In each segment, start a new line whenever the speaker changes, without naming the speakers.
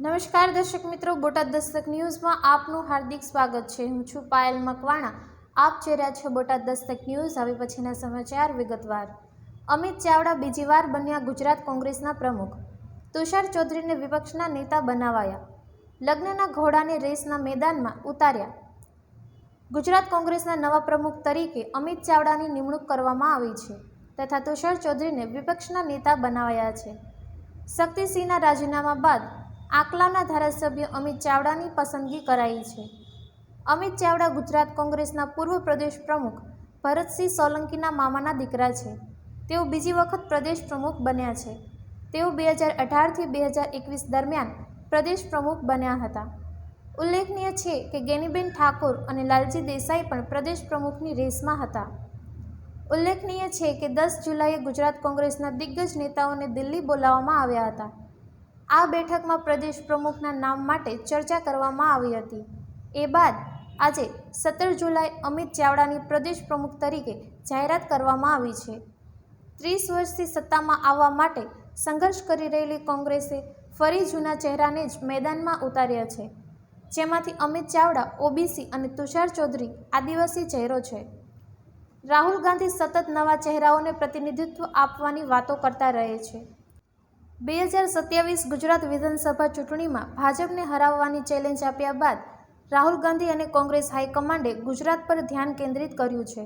નમસ્કાર દર્શક મિત્રો, બોટાદ દસ્તક ન્યૂઝમાં આપનું હાર્દિક સ્વાગત છે. હું છું પાયલ મકવાણા. આપ જોઈ રહ્યા છો બોટાદ દસ્તક ન્યૂઝ, હવે પછીના સમાચાર વિગતવાર. અમિત ચાવડા બીજી વાર બન્યા ગુજરાત કોંગ્રેસના પ્રમુખ. તુષાર ચૌધરીને વિપક્ષના નેતા બનાવાયા. લગ્નના ઘોડાને રેસના મેદાનમાં ઉતાર્યા. ગુજરાત કોંગ્રેસના નવા પ્રમુખ તરીકે અમિત ચાવડાની નિમણૂક કરવામાં આવી છે તથા તુષાર ચૌધરીને વિપક્ષના નેતા બનાવાયા છે. શક્તિસિંહના રાજીનામા બાદ આકલાના ધારાસભ્ય અમિત ચાવડાની પસંદગી કરાઈ છે. અમિત ચાવડા ગુજરાત કોંગ્રેસના પૂર્વ પ્રદેશ પ્રમુખ ભરતસિંહ સોલંકીના મામાના દીકરા છે. તેઓ બીજી વખત પ્રદેશ પ્રમુખ બન્યા છે. તેઓ બે હજાર અઢારથી બે હજાર એકવીસ દરમિયાન પ્રદેશ પ્રમુખ બન્યા હતા. ઉલ્લેખનીય છે કે ગેનીબેન ઠાકોર અને લાલજી દેસાઈ પણ પ્રદેશ પ્રમુખની રેસમાં હતા. ઉલ્લેખનીય છે કે દસ જુલાઈએ ગુજરાત કોંગ્રેસના દિગ્ગજ નેતાઓને દિલ્હી બોલાવવામાં આવ્યા હતા. આ બેઠકમાં પ્રદેશ પ્રમુખના નામ માટે ચર્ચા કરવામાં આવી હતી. એ બાદ આજે સત્તર જુલાઈ અમિત ચાવડાની પ્રદેશ પ્રમુખ તરીકે જાહેરાત કરવામાં આવી છે. ત્રીસ વર્ષથી સત્તામાં આવવા માટે સંઘર્ષ કરી રહેલી કોંગ્રેસે ફરી જૂના ચહેરાને જ મેદાનમાં ઉતાર્યા છે. જેમાંથી અમિત ચાવડા, ઓબીસી અને તુષાર ચૌધરી આદિવાસી ચહેરો છે. રાહુલ ગાંધી સતત નવા ચહેરાઓને પ્રતિનિધિત્વ આપવાની વાતો કરતા રહે છે. બે હજાર સત્યાવીસ ગુજરાત વિધાનસભા ચૂંટણીમાં ભાજપને હરાવવાની ચેલેન્જ આપ્યા બાદ રાહુલ ગાંધી અને કોંગ્રેસ હાઈકમાન્ડે ગુજરાત પર ધ્યાન કેન્દ્રિત કર્યું છે.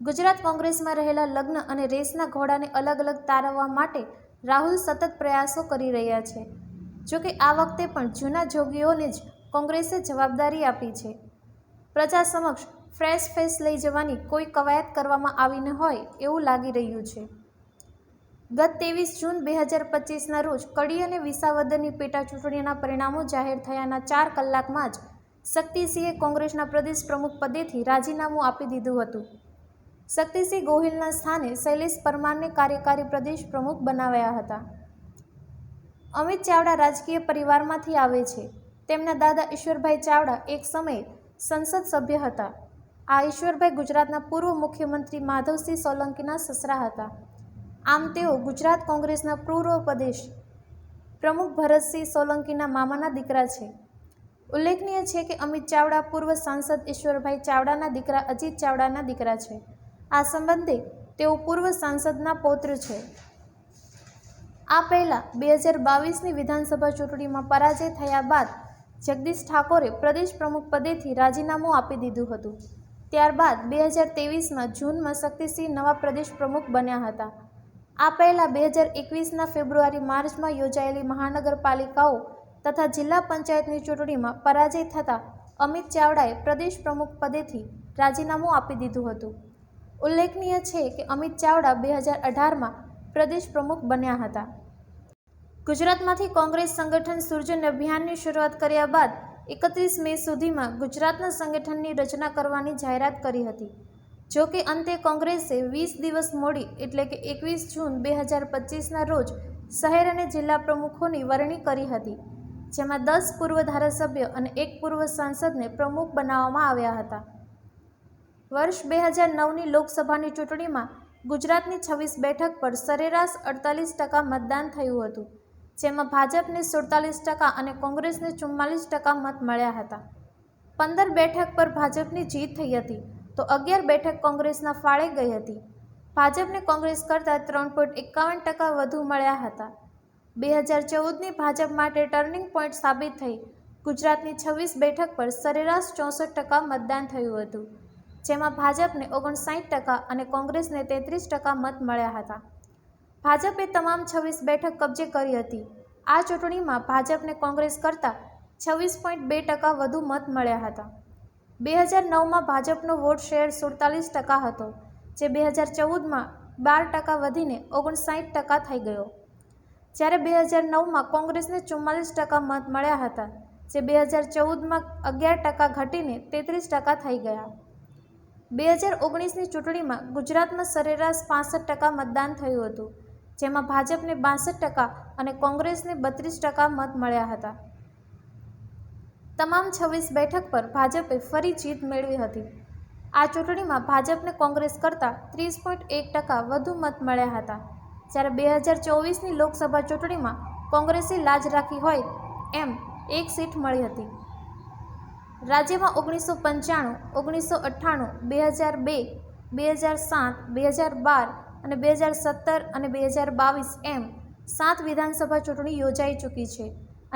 ગુજરાત કોંગ્રેસમાં રહેલા લગ્ન અને રેસના ઘોડાને અલગ અલગ તારવવા માટે રાહુલ સતત પ્રયાસો કરી રહ્યા છે. જોકે આ વખતે પણ જૂના જોગીઓને જ કોંગ્રેસે જવાબદારી આપી છે. પ્રજા સમક્ષ ફ્રેશ ફેસ લઈ જવાની કોઈ કવાયત કરવામાં આવી ન હોય એવું લાગી રહ્યું છે. ગત ત્રેવીસ જૂન બે હજાર પચીસના રોજ કડી અને વિસાવદરની પેટા ચૂંટણીના પરિણામો જાહેર થયાના ચાર કલાકમાં જ શક્તિસિંહે કોંગ્રેસના પ્રદેશ પ્રમુખ પદેથી રાજીનામું આપી દીધું હતું. શક્તિસિંહ ગોહિલના સ્થાને શૈલેષ પરમારને કાર્યકારી પ્રદેશ પ્રમુખ બનાવ્યા હતા. અમિત ચાવડા રાજકીય પરિવારમાંથી આવે છે. તેમના દાદા ઈશ્વરભાઈ ચાવડા એક સમયે સંસદ સભ્ય હતા. આ ઈશ્વરભાઈ ગુજરાતના પૂર્વ મુખ્યમંત્રી માધવસિંહ સોલંકીના સસરા હતા. આમ તેઓ ગુજરાત કોંગ્રેસના પૂર્વ પ્રદેશ પ્રમુખ ભરતસિંહ સોલંકીના મામાના દીકરા છે. ઉલ્લેખનીય છે કે અમિત ચાવડા પૂર્વ સાંસદ ઈશ્વરભાઈ ચાવડાના દીકરા અજીત ચાવડાના દીકરા છે. આ સંબંધે તેઓ પૂર્વ સાંસદના પૌત્ર છે. આ પહેલાં બે હજાર બાવીસની વિધાનસભા ચૂંટણીમાં પરાજય થયા બાદ જગદીશ ઠાકોરે પ્રદેશ પ્રમુખ પદેથી રાજીનામું આપી દીધું હતું. ત્યારબાદ બે હજાર ત્રેવીસમાં જૂનમાં શક્તિસિંહ નવા પ્રદેશ પ્રમુખ બન્યા હતા. આ પહેલાં બે હજાર એકવીસના ફેબ્રુઆરી માર્ચમાં યોજાયેલી મહાનગરપાલિકાઓ તથા જિલ્લા પંચાયતની ચૂંટણીમાં પરાજય થતાં અમિત ચાવડાએ પ્રદેશ પ્રમુખ પદેથી રાજીનામું આપી દીધું હતું. ઉલ્લેખનીય છે કે અમિત ચાવડા બે હજાર અઢારમાં પ્રદેશ પ્રમુખ બન્યા હતા. ગુજરાતમાંથી કોંગ્રેસ સંગઠન સૂર્જન અભિયાનની શરૂઆત કર્યા બાદ એકત્રીસ મે સુધીમાં ગુજરાતના સંગઠનની રચના કરવાની જાહેરાત કરી હતી. જો કે અંતે કોંગ્રેસે વીસ દિવસ મોડી, એટલે કે એકવીસ જૂન બે હજાર પચીસના રોજ શહેર અને જિલ્લા પ્રમુખોની વરણી કરી હતી, જેમાં દસ પૂર્વ ધારાસભ્ય અને એક પૂર્વ સાંસદને પ્રમુખ બનાવવામાં આવ્યા હતા. વર્ષ બે હજાર નવની લોકસભાની ચૂંટણીમાં ગુજરાતની છવ્વીસ બેઠક પર સરેરાશ અડતાલીસ ટકા મતદાન થયું હતું, જેમાં ભાજપને સુડતાલીસ ટકા અને કોંગ્રેસને ચુમ્માલીસ ટકા મત મળ્યા હતા. પંદર બેઠક પર ભાજપની જીત થઈ હતી તો અગિયાર બેઠક કોંગ્રેસના ફાળે ગઈ હતી. ભાજપને કોંગ્રેસ કરતાં ત્રણ પોઈન્ટ એકાવન ટકા વધુ મળ્યા હતા. બે હજાર ચૌદની ભાજપ માટે ટર્નિંગ પોઈન્ટ સાબિત થઈ. ગુજરાતની છવ્વીસ બેઠક પર સરેરાશ ચોસઠ ટકા મતદાન થયું હતું, જેમાં ભાજપને ઓગણસાઠ ટકા અને કોંગ્રેસને તેત્રીસ ટકા મત મળ્યા હતા. ભાજપે તમામ છવ્વીસ બેઠક કબજે કરી હતી. આ ચૂંટણીમાં ભાજપને કોંગ્રેસ કરતાં છવ્વીસ પોઈન્ટ બે ટકા વધુ મત મળ્યા હતા. બે હજાર નવમાં ભાજપનો વોટ શેર સુડતાલીસ ટકા હતો, જે બે હજાર ચૌદમાં બાર ટકા વધીને ઓગણસાઠ ટકા થઈ ગયો. જ્યારે બે હજાર નવમાં કોંગ્રેસને ચુમ્માલીસ ટકા મત મળ્યા હતા, જે બે હજાર ચૌદમાં અગિયાર ટકા ઘટીને તેત્રીસ ટકા થઈ ગયા. બે હજાર ઓગણીસની ચૂંટણીમાં ગુજરાતમાં સરેરાશ પાસઠ ટકા મતદાન થયું હતું, જેમાં ભાજપને બાસઠ ટકા અને કોંગ્રેસને બત્રીસ ટકા મત મળ્યા હતા. તમામ છવ્વીસ બેઠક પર ભાજપે ફરી જીત મેળવી હતી. આ ચૂંટણીમાં ભાજપને કોંગ્રેસ કરતાં ત્રીસ પોઈન્ટ એક ટકા વધુ મત મળ્યા હતા. જ્યારે બે હજાર ચોવીસની લોકસભા ચૂંટણીમાં કોંગ્રેસે લાજ રાખી હોય એમ એક સીટ મળી હતી. રાજ્યમાં ઓગણીસો પંચાણું, ઓગણીસો અઠ્ઠાણું, બે હજાર બે બે હજાર સાત, બે હજાર બાર અને બે હજાર સત્તર અને બે હજાર બાવીસ એમ સાત વિધાનસભા ચૂંટણી યોજાઈ ચૂકી છે.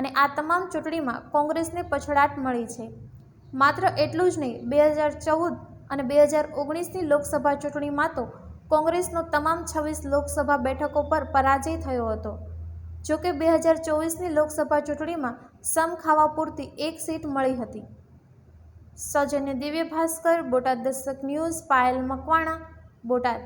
અને આ તમામ ચૂંટણીમાં કોંગ્રેસને પછડાટ મળી છે. માત્ર એટલું જ નહીં, બે હજાર ચૌદ અને બે હજાર ઓગણીસની લોકસભા ચૂંટણીમાં તો કોંગ્રેસનો તમામ છવ્વીસ લોકસભા બેઠકો પર પરાજય થયો હતો. જોકે બે હજાર ચોવીસની લોકસભા ચૂંટણીમાં સમ ખાવા પૂરતી એક સીટ મળી હતી. સૌજન્ય દિવ્ય ભાસ્કર બોટાદ દસ્તક ન્યૂઝ, પાયલ મકવાણા, બોટાદ.